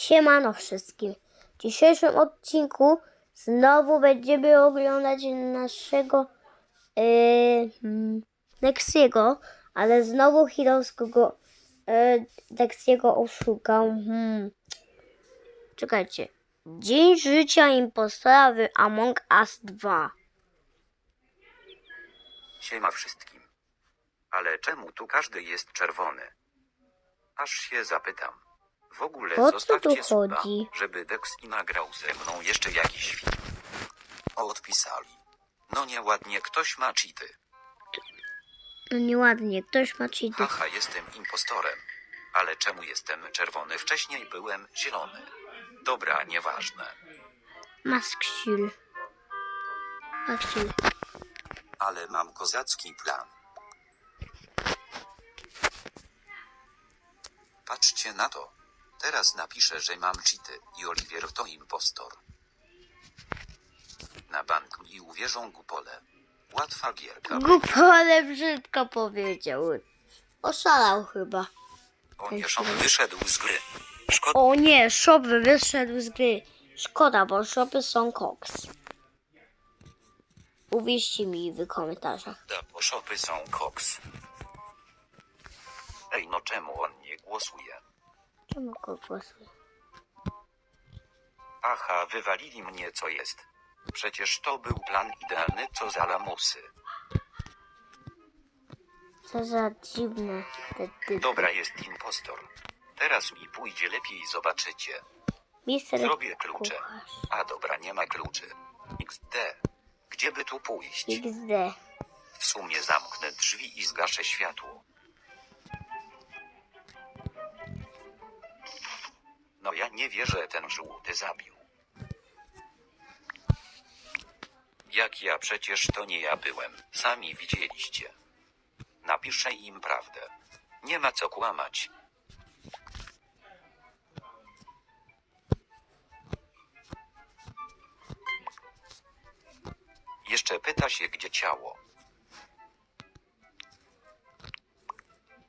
Siemano wszystkim. W dzisiejszym odcinku znowu będziemy oglądać naszego yy, Nexiego, ale znowu Hirosko go yy, Nexiego oszukał. Hmm. Czekajcie. Dzień życia impostora w Among Us 2. Siema wszystkim. Ale czemu tu każdy jest czerwony? Aż się zapytam. W ogóle O co tu zostawcie suba, chodzi? żeby Dexy nagrał ze mną jeszcze jakiś film. O, odpisali. No nieładnie ktoś ma cheaty. No nieładnie, ktoś ma cheaty. Haha, jestem impostorem. Ale czemu jestem czerwony? Wcześniej byłem zielony. Dobra, nieważne. Mask shield. Mask shield. Ale mam kozacki plan. Patrzcie na to. Teraz napiszę, że mam cheaty i Oliwier to impostor. Na bank mi uwierzą głupole. Łatwa gierka. Głupole brzydko powiedział. Oszalał chyba. O nie, szok wyszedł z gry. Szkoda, O nie, shop wyszedł z gry. Szkoda, bo shopy są koks. Uwierzcie mi w komentarzach. bo szopy są koks. Ej, no czemu on nie głosuje? Czemu go głosuje? Aha, wywalili mnie co jest. Przecież to był plan idealny, co za lamusy. Co za dziwne te typy. Dobra, jest impostor. Teraz mi pójdzie lepiej, zobaczycie. Mister Zrobię klucze. kucharz. A dobra, nie ma kluczy. XD. Gdzie by tu pójść? XD. W sumie zamknę drzwi i zgaszę światło. No ja nie wierzę, ten żółty zabił. Jak ja przecież to nie ja byłem, sami widzieliście. Napiszę im prawdę. Nie ma co kłamać. Jeszcze pyta się, gdzie ciało.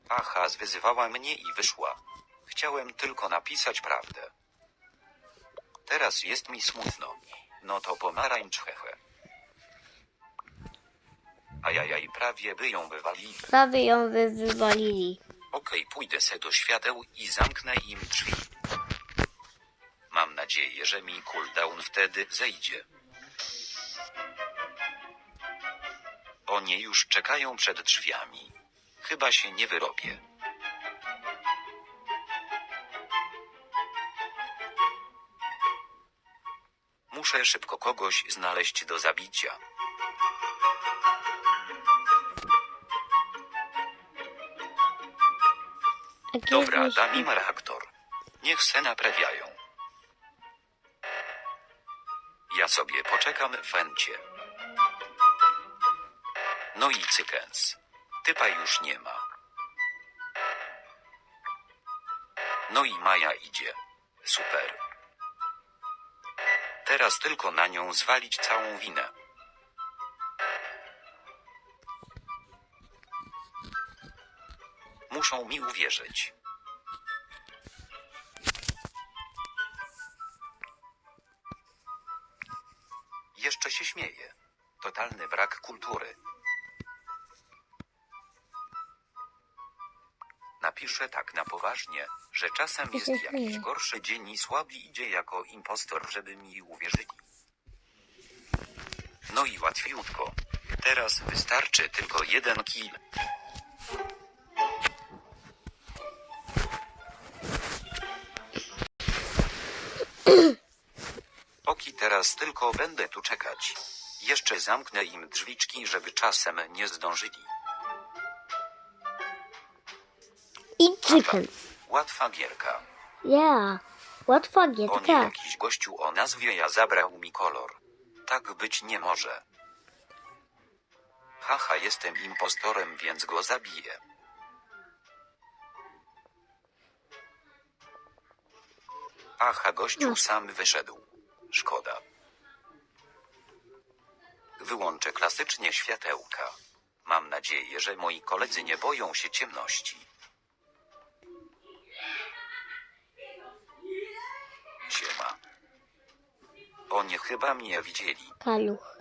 Aha, zwyzywała mnie i wyszła. Chciałem tylko napisać prawdę. Teraz jest mi smutno. No to pomarańcz hehe. Ajajaj, prawie by ją wywalili. Prawie ją wy wywalili. Okej, pójdę se do świateł i zamknę im drzwi. Mam nadzieję, że mi cooldown wtedy zejdzie. Oni już czekają przed drzwiami. Chyba się nie wyrobię. Muszę szybko kogoś znaleźć do zabicia. Dobra, dam im reaktor. Niech se naprawiają. Ja sobie poczekam w wencie. No i cykens. Typa już nie ma. No i Maja idzie. Super. Teraz tylko na nią zwalić całą winę. Muszą mi uwierzyć. Jeszcze się śmieje. Totalny brak kultury. Napiszę tak na poważnie, że czasem jest jakiś gorszy dzień i słabi idzie jako impostor, żeby mi uwierzyli. No i łatwiutko. Teraz wystarczy tylko jeden kill. Oki teraz tylko będę tu czekać. Jeszcze zamknę im drzwiczki, żeby czasem nie zdążyli. Chicken. Łatwa gierka. Ja. Łatwa O nie, gierka. jakiś gościu o nazwie ja zabrał mi kolor. Tak być nie może. Haha, jestem impostorem, więc go zabiję. Aha, gościu sam wyszedł. Szkoda. Wyłączę klasycznie światełka. Mam nadzieję, że moi koledzy nie boją się ciemności. Oni chyba mnie widzieli, Kaluch.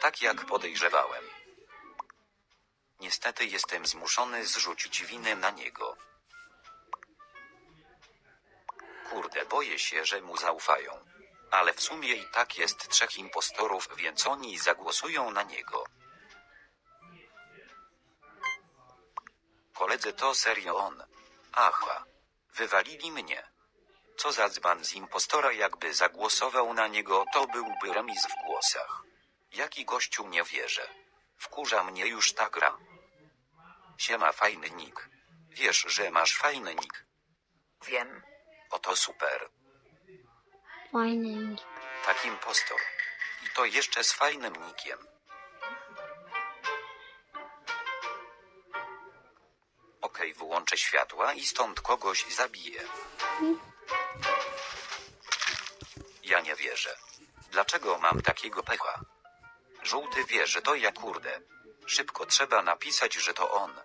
tak jak podejrzewałem. Niestety jestem zmuszony zrzucić winę na niego. Kurde, boję się, że mu zaufają. Ale w sumie i tak jest trzech impostorów, więc oni zagłosują na niego. Koledzy to serio on. Aha. Wywalili mnie. Co za dzban z impostora jakby zagłosował na niego, to byłby remis w głosach. Jaki gościu nie wierzę. Wkurza mnie już ta gra. Siema fajny nick. Wiesz, że masz fajny nick. Wiem. Oto super. Fajny nick. Tak impostor. I to jeszcze z fajnym nickiem. Okej, wyłączę światła i stąd kogoś zabiję. Dlaczego mam takiego pecha? Żółty wie, że to ja kurde. Szybko trzeba napisać, że to on.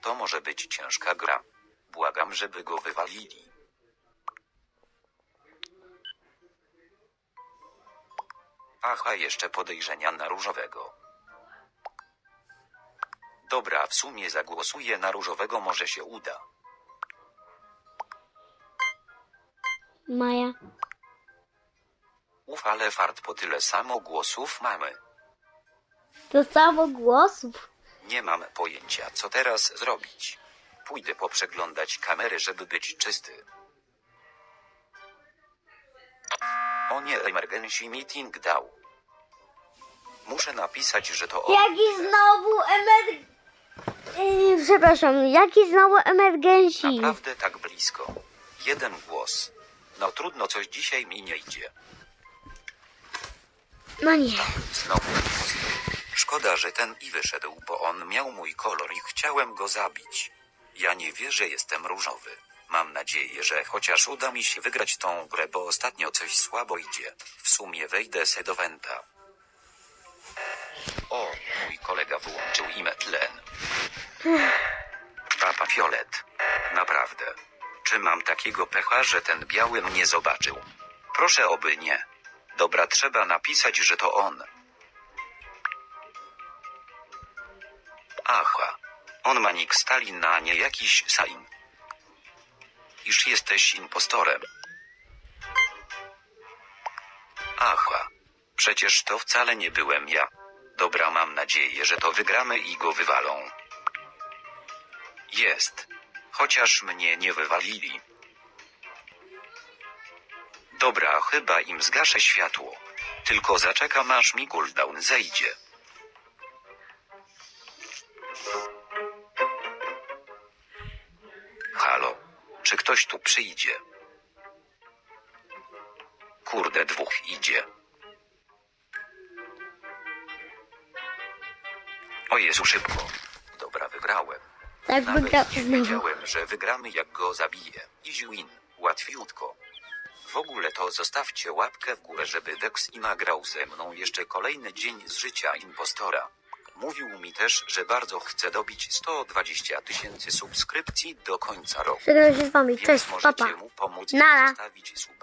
To może być ciężka gra. Błagam, żeby go wywalili. Aha, jeszcze podejrzenia na różowego. Dobra, w sumie zagłosuję na różowego, może się uda. Maja. Uf, ale fart po tyle samo głosów mamy. To samo głosów. Nie mam pojęcia, co teraz zrobić. Pójdę poprzeglądać kamery, żeby być czysty. O nie, emergency meeting dał. Muszę napisać, że to on. Jaki znowu emer... Yy, przepraszam, jaki znowu emergencji? Naprawdę tak blisko. Jeden głos. No trudno, coś dzisiaj mi nie idzie. No nie. Znowu. Szkoda, że ten i wyszedł, bo on miał mój kolor i chciałem go zabić. Ja nie wierzę, jestem różowy. Mam nadzieję, że chociaż uda mi się wygrać tą grę, bo ostatnio coś słabo idzie. W sumie wejdę se do Wenta. O, mój kolega wyłączył im tlen. Papa Fiolet. Naprawdę. Czy mam takiego pecha, że ten biały mnie zobaczył? Proszę oby nie. Dobra, trzeba napisać, że to on. Aha. On ma nick Stalin, a nie jakiś Sain. Iż jesteś impostorem. Aha. Przecież to wcale nie byłem ja. Dobra, mam nadzieję, że to wygramy i go wywalą. Jest. Chociaż mnie nie wywalili. Dobra, chyba im zgaszę światło. Tylko zaczekam aż mi cooldown zejdzie. Halo? Czy ktoś tu przyjdzie? Kurde, dwóch idzie. O Jezu, szybko. Dobra, wygrałem. Tak Nawet wygrał nie wiedziałem, że wygramy jak go zabiję. Easy win. Łatwiutko. W ogóle to zostawcie łapkę w górę, żeby Dex i nagrał ze mną jeszcze kolejny dzień z życia impostora. Mówił mi też, że bardzo chce dobić 120 tysięcy subskrypcji do końca roku. Żegnam się z wami. Więc Cześć, możecie papa. mu pomóc i Nara. zostawić suba.